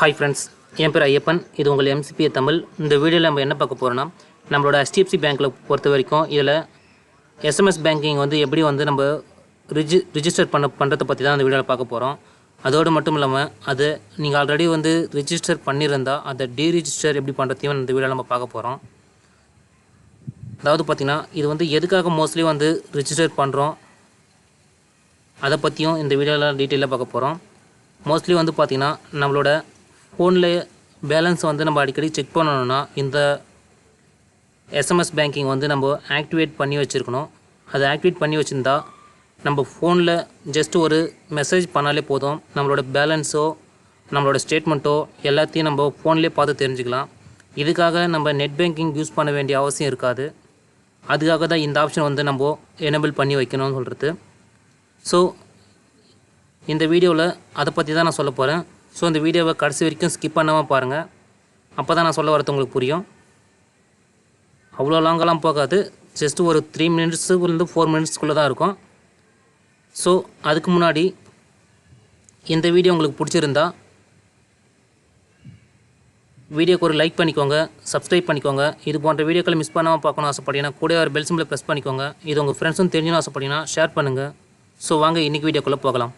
Hi friends என் பேர் ஐயப்பன். இது உங்கள் எம்சிபிஏ தமிழ். இந்த வீடியோவில் நம்ம என்ன பார்க்க போகிறோம்னா நம்மளோட ஹெச்டிஎஃப்சி பேங்க்கில் பொறுத்த வரைக்கும் இதில் எஸ்எம்எஸ் பேங்கிங் வந்து எப்படி வந்து நம்ம ரிஜி ரிஜிஸ்டர் பண்ண பண்ணுறதை பற்றி தான் அந்த வீடியோவில் பார்க்க போகிறோம் அதோடு மட்டும் இல்லாமல் அது நீங்கள் ஆல்ரெடி வந்து ரிஜிஸ்டர் பண்ணியிருந்தா அதை டீரிஜிஸ்டர் எப்படி பண்ணுறதையும் இந்த வீடியோவில் நம்ம பார்க்க போகிறோம் அதாவது பார்த்திங்கன்னா இது வந்து எதுக்காக மோஸ்ட்லி வந்து ரிஜிஸ்டர் பண்ணுறோம் அதை பற்றியும் இந்த வீடியோவில் டீட்டெயிலாக பார்க்க போகிறோம் மோஸ்ட்லி வந்து பார்த்திங்கன்னா நம்மளோட ஃபோனில் பேலன்ஸ் வந்து நம்ம அடிக்கடி செக் பண்ணணும்னா இந்த எஸ்எம்எஸ் பேங்கிங் வந்து நம்ம ஆக்டிவேட் பண்ணி வச்சுருக்கணும். அதை ஆக்டிவேட் பண்ணி வச்சுருந்தா நம்ம ஃபோனில் ஜஸ்ட் ஒரு மெசேஜ் பண்ணாலே போதும். நம்மளோட பேலன்ஸோ நம்மளோட ஸ்டேட்மெண்ட்டோ எல்லாத்தையும் நம்ம ஃபோன்லேயே பார்த்து தெரிஞ்சுக்கலாம். இதுக்காக நம்ம நெட் பேங்கிங் யூஸ் பண்ண வேண்டிய அவசியம் இருக்காது. அதுக்காக தான் இந்த ஆப்ஷன் வந்து நம்ம எனேபிள் பண்ணி வைக்கணும்னு சொல்கிறது ஸோ இந்த வீடியோவில் அதை பற்றி தான் நான் சொல்ல போகிறேன் ஸோ அந்த வீடியோவை கடைசி வரைக்கும் ஸ்கிப் பண்ணாமல் பாருங்கள் அப்போ தான் நான் சொல்ல வரது உங்களுக்கு புரியும். அவ்வளோ லாங்கெல்லாம் போகாது. ஜஸ்ட் ஒரு த்ரீ மினிட்ஸுலேருந்து ஃபோர் மினிட்ஸ்க்குள்ளே தான் இருக்கும். ஸோ அதுக்கு முன்னாடி இந்த வீடியோ உங்களுக்கு பிடிச்சிருந்தா வீடியோக்கு ஒரு லைக் பண்ணிக்கோங்க சப்ஸ்கிரைப் பண்ணிக்கோங்க. இது போன்ற வீடியோக்களை மிஸ் பண்ணாமல் பார்க்கணும் ஆசைப்பட்டீங்கன்னா கூட ஒரு பெல் சிம்பிளை ப்ரெஸ் பண்ணிக்கோங்க. இது உங்கள் ஃப்ரெண்ட்ஸும் தெரிஞ்சணும் ஆசைப்பட்டீங்கன்னா ஷேர் பண்ணுங்கள் ஸோ வாங்க இன்றைக்கி வீடியோக்குள்ளே போகலாம்.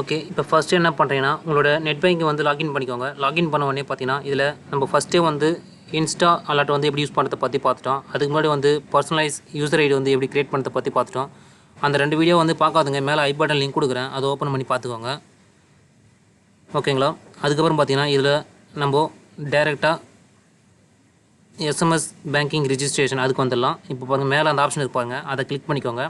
ஓகே இப்போ ஃபஸ்ட்டு என்ன பண்ணுறீங்கன்னா உங்களோட நெட் பேங்கிங் வந்து லாகின் பண்ணிக்கோங்க. லாகின் பண்ண உடனே பார்த்தீங்கன்னா இதில் நம்ம ஃபஸ்ட்டே வந்து இன்ஸ்டா அலர்ட் வந்து எப்படி யூஸ் பண்ணுறதை பற்றி பார்த்துட்டோம் அதுக்கு முன்னாடி வந்து பர்சனலைஸ் யூசர் ஐடி வந்து எப்படி க்ரியேட் பண்ணுறதை பற்றி பார்த்துட்டோம் அந்த ரெண்டு வீடியோ வந்து பார்க்காதுங்க மேலே ஐ பட்டன் லிங்க் கொடுக்குறேன். அதை ஓப்பன் பண்ணி பார்த்துக்கோங்க ஓகேங்களா அதுக்கப்புறம் பார்த்தீங்கன்னா இதில் நம்ம டைரெக்டாக எஸ்எம்எஸ் பேங்கிங் ரிஜிஸ்ட்ரேஷன் அதுக்கு வந்துடலாம். இப்போ பாருங்கள் மேலே அந்த ஆப்ஷன் இருப்பாங்க அதை கிளிக் பண்ணிக்கோங்க.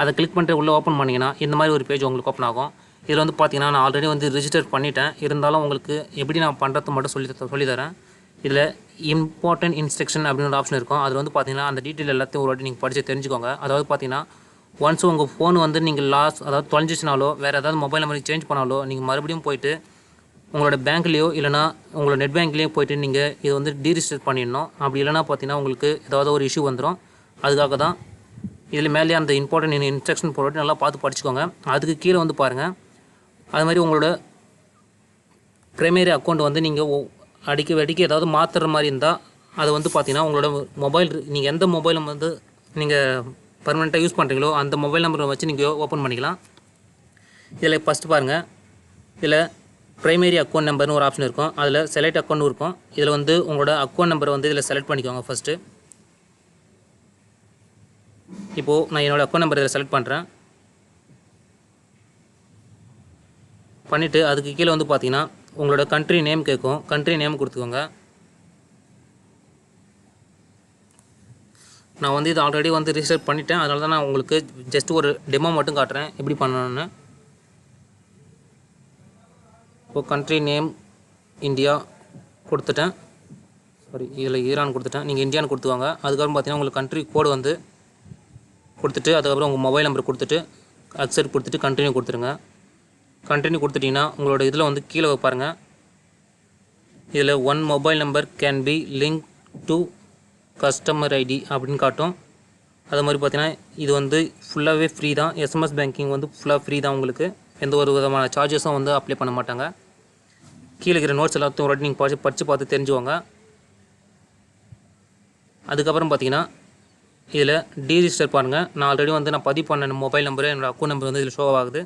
அதை கிளிக் பண்ணிட்டு உள்ளே ஓப்பன் பண்ணிங்கன்னா இந்த மாதிரி ஒரு பேஜ் உங்களுக்கு ஓப்பன் ஆகும். இதில் வந்து பார்த்தீங்கன்னா நான் ஆல்ரெடி வந்து ரிஜிஸ்டர் பண்ணிட்டேன். இருந்தாலும் உங்களுக்கு எப்படி நான் பண்ணுறது மட்டும் சொல்லி சொல்லித்தரேன் இதில் இம்பார்ட்டன்ட் இன்ஸ்ட்ரக்ஷன் அப்படின்னு ஒரு ஆப்ஷன் இருக்கும். அதில் வந்து பார்த்தீங்கன்னா அந்த டீட்டெயில் எல்லாத்தையும் ஒரு வாட்டி நீங்கள் படித்து தெரிஞ்சுக்கோங்க. அதாவது பார்த்தீங்கன்னா ஒன்ஸ் உங்கள் ஃபோன் வந்து நீங்கள் லாஸ் அதாவது தொலைஞ்சிச்சுனாலோ வேறு ஏதாவது மொபைல் நம்பருக்கு சேஞ்ச் பண்ணாலோ நீங்கள் மறுபடியும் போயிட்டு உங்களோட பேங்க்லேயோ இல்லைனா உங்களோட நெட் பேங்க்லேயோ போயிட்டு நீங்கள் இது வந்து டீரிஜிஸ்டர் பண்ணிடணும். அப்படி இல்லைனா பார்த்தீங்கன்னா உங்களுக்கு ஏதாவது ஒரு இஷ்யூ வந்துடும் அதுக்காக தான் இதில் மேலே அந்த இம்பார்ட்டன்ட் இன்ஸ்ட்ரக்ஷன் போட்டு நல்லா பார்த்து படிச்சுக்கோங்க. அதுக்கு கீழே வந்து பாருங்கள் அது மாதிரி உங்களோட ப்ரைமரி அக்கௌண்ட் வந்து நீங்கள் அடிக்க அடிக்க ஏதாவது மாற்றுற மாதிரி இருந்தால் அது வந்து பார்த்தீங்கன்னா உங்களோட மொபைல் நீங்கள் எந்த மொபைல் வந்து நீங்கள் பர்மனெண்ட்டாக யூஸ் பண்ணுறீங்களோ அந்த மொபைல் நம்பரை வச்சு நீங்கள் ஓப்பன் பண்ணிக்கலாம். இதில் ஃபஸ்ட்டு பாருங்கள் இதில் ப்ரைமரி அக்கௌண்ட் நம்பர்னு ஒரு ஆப்ஷன் இருக்கும். அதில் செலக்ட் அக்கௌண்ட் இருக்கும். இதில் வந்து உங்களோட அக்கௌண்ட் நம்பரை வந்து இதில் செலக்ட் பண்ணிக்கோங்க ஃபஸ்ட்டு இப்போது நான் என்னோடய அக்கௌண்ட் நம்பர் இதில் செலக்ட் பண்ணுறேன் பண்ணிவிட்டு அதுக்கு கீழே வந்து பார்த்தீங்கன்னா உங்களோட கண்ட்ரி நேம் கேட்கும். கண்ட்ரி நேம் கொடுத்துக்கோங்க. நான் வந்து இது ஆல்ரெடி வந்து ரிஜிஸ்டர் பண்ணிட்டேன். அதனால தான் நான் உங்களுக்கு ஜஸ்ட் ஒரு டெமோ மட்டும் காட்டுறேன். எப்படி பண்ணணும்னு. இப்போ கண்ட்ரி நேம் இந்தியா கொடுத்துட்டேன். சாரி இதில் ஈரான் கொடுத்துட்டேன். நீங்கள் இந்தியான்னு கொடுத்துவாங்க அதுக்கப்புறம் பார்த்தீங்கன்னா உங்களுக்கு கண்ட்ரி கோடு வந்து கொடுத்துட்டு அதுக்கப்புறம் உங்கள் மொபைல் நம்பர் கொடுத்துட்டு அக்செப்ட் கொடுத்துட்டு கண்டினியூ கொடுத்துருங்க. கண்டினியூ கொடுத்துட்டிங்கன்னா உங்களோட இதில் வந்து கீழே பாருங்கள் இதில் one mobile number can be link to customer ID அப்படின்னு காட்டும். அது மாதிரி பார்த்தீங்கன்னா இது வந்து ஃபுல்லாகவே ஃப்ரீ தான். எஸ்எம்எஸ் பேங்கிங் வந்து ஃபுல்லாக ஃப்ரீ தான் உங்களுக்கு. எந்த ஒரு விதமான சார்ஜஸும் வந்து அப்ளை பண்ண மாட்டாங்க. கீழே இருக்கிற நோட்ஸ் எல்லாத்தையும் ஒரு நீங்கள் படிச்சு படித்து பார்த்து தெரிஞ்சுவாங்க அதுக்கப்புறம் பார்த்தீங்கன்னா இதில் டீரிஜிஸ்டர் பாருங்கள் நான் ஆல்ரெடி வந்து நான் பதிவு பண்ண மொபைல் நம்பரு என்னோடய அக்கௌண்ட் நம்பர் வந்து இதில் ஷோ ஆகுது.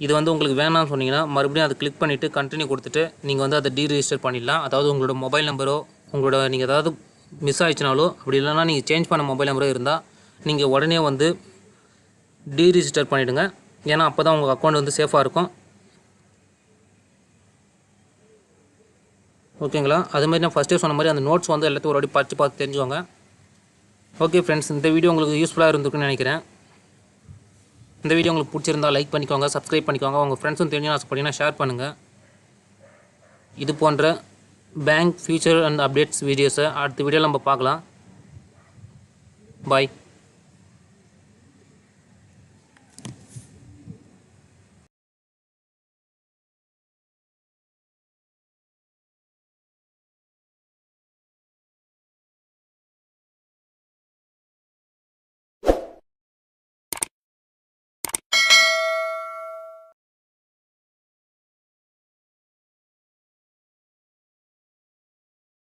இது வந்து உங்களுக்கு வேணாம்னு சொன்னீங்கன்னா மறுபடியும் அதை கிளிக் பண்ணிவிட்டு கண்டினியூ கொடுத்துட்டு நீங்கள் வந்து அதை டீரிஜிஸ்டர் பண்ணிடலாம். அதாவது உங்களோட மொபைல் நம்பரோ உங்களோட நீங்கள் ஏதாவது மிஸ் ஆயிடுச்சுனாலோ அப்படி இல்லைனா நீங்கள் சேஞ்ச் பண்ண மொபைல் நம்பரோ இருந்தால் நீங்கள் உடனே வந்து டீரிஜிஸ்டர் பண்ணிவிடுங்க ஏன்னா அப்போ தான் உங்கள் அக்கௌண்ட் வந்து சேஃபாக இருக்கும். ஓகேங்களா அதுமாதிரி நான் ஃபஸ்ட்டே சொன்ன மாதிரி அந்த நோட்ஸ் வந்து எல்லாத்தையும் ஒரு வாட்டி படித்து பார்த்து தெரிஞ்சுவாங்க ஓகே ஃப்ரெண்ட்ஸ் இந்த வீடியோ உங்களுக்கு யூஸ்ஃபுல்லாக இருந்திருக்குன்னு நினைக்கிறேன். இந்த வீடியோ உங்களுக்கு பிடிச்சிருந்தா லைக் பண்ணிக்கோங்க சப்ஸ்கிரைப் பண்ணிக்கோங்க. உங்கள் ஃப்ரெண்ட்ஸும் தெரிஞ்சு ஆசைப்பட்டீங்கன்னா ஷேர் பண்ணுங்கள் இது போன்ற பேங்க் ஃபியூச்சர் அண்ட் அப்டேட்ஸ் வீடியோஸை அடுத்த வீடியோவில் நம்ம பார்க்கலாம். பாய்